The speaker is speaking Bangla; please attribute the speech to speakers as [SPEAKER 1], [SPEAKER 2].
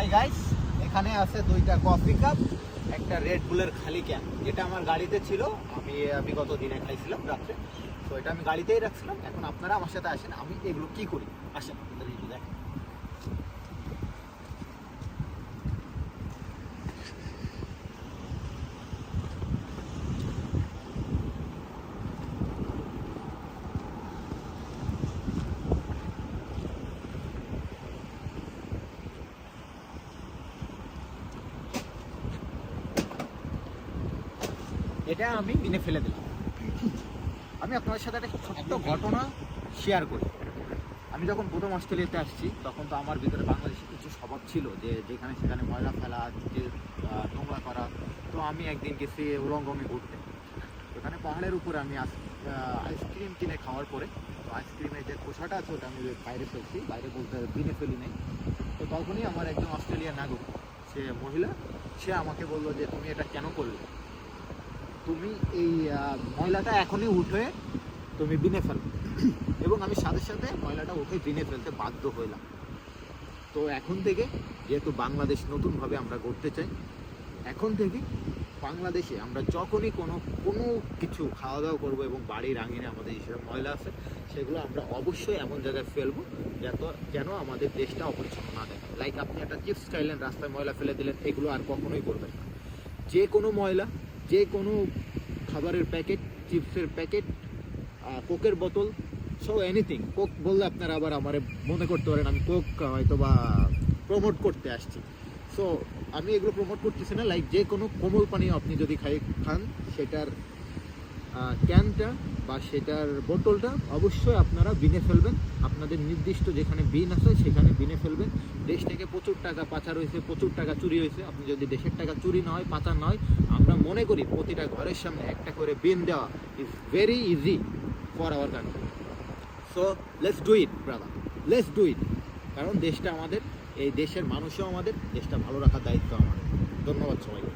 [SPEAKER 1] হাই গাইস এখানে আছে দুইটা কফি কাপ একটা রেড বুলের খালি ক্যান যেটা আমার গাড়িতে ছিল, আমি বিগত দিনে খাইছিলাম রাত্রে। তো এটা আমি গাড়িতেই রাখছিলাম। এখন আপনারা আমার সাথে আসেন, আমি এগুলো কি করি? আসেন আপনাদের দেখেন। এটা আমি কিনে ফেলে দিলাম। আমি আপনাদের সাথে একটা ছোট্ট ঘটনা শেয়ার করি। আমি যখন প্রথম অস্ট্রেলিয়াতে আসছি, তখন তো আমার ভিতরে বাংলাদেশি কিছু স্বভাব ছিল যে যেখানে সেখানে ময়লা ফেলা, যে নোংরা করা। তো আমি একদিন গেছি উলঙ্গমে ঘুরতে। ওখানে পাহাড়ের উপরে আমি আইসক্রিম কিনে খাওয়ার পরে, তো আইসক্রিমের যে খোসাটা আছে ওটা আমি বাইরে ফেলছি। বাইরে বলতে দিনে ফেলি নাই। তো তখনই আমার একজন অস্ট্রেলিয়ার নাগরিক, সে মহিলা, সে আমাকে বলল যে, তুমি এটা কেন করলে? তুমি এই ময়লাটা এখনই উঠে তুমি বিনে ফেলো। এবং আমি সাথে সাথে ময়লাটা উঠে বিনে ফেলতে বাধ্য হইলাম। তো এখন থেকে যেহেতু বাংলাদেশ নতুনভাবে আমরা করতে চাই, এখন থেকে বাংলাদেশে আমরা যখনই কোনো কোনো কিছু খাওয়া দাওয়া করব এবং বাড়ির আঙিনে আমাদের যেসব ময়লা আছে, সেগুলো আমরা অবশ্যই এমন জায়গায় ফেলব যাতে, যেন আমাদের দেশটা অপরিচ্ছন্ন না দেয় লাইক আপনি একটা চিপস খাইলেন, রাস্তায় ময়লা ফেলে দিলেন, এগুলো আর কখনোই করবেন না। যে কোনো ময়লা যে কোনো খাবারের প্যাকেট, চিপসের প্যাকেট কোকের বোতল, সো এনিথিং কোক বললে আপনারা আবার আমার মনে করতে পারেন, আমি কোক হয়তো বা প্রমোট করতে আসছি। সো আমি এগুলো প্রমোট করতেছি না লাইক যে কোনো কোমল পানীয় আপনি যদি খাই খান, সেটার ক্যানটা বা সেটার বোতলটা অবশ্যই আপনারা বিনে ফেলবেন। আপনাদের নির্দিষ্ট যেখানে বিন আছে সেখানে বিনে ফেলবেন। দেশ থেকে প্রচুর টাকা পাচার হয়েছে, প্রচুর টাকা চুরি হয়েছে। আপনি যদি দেশের টাকা চুরি না হয়, পাচার না হয়, আমরা মনে করি প্রতিটা ঘরের সামনে একটা করে বিন দেওয়া is very easy for our country so let's do it brother let's do it কারণ দেশটা আমাদের, এই দেশের মানুষও আমাদের, দেশটা ভালো রাখার দায়িত্ব আমাদের। ধন্যবাদ সবাইকে।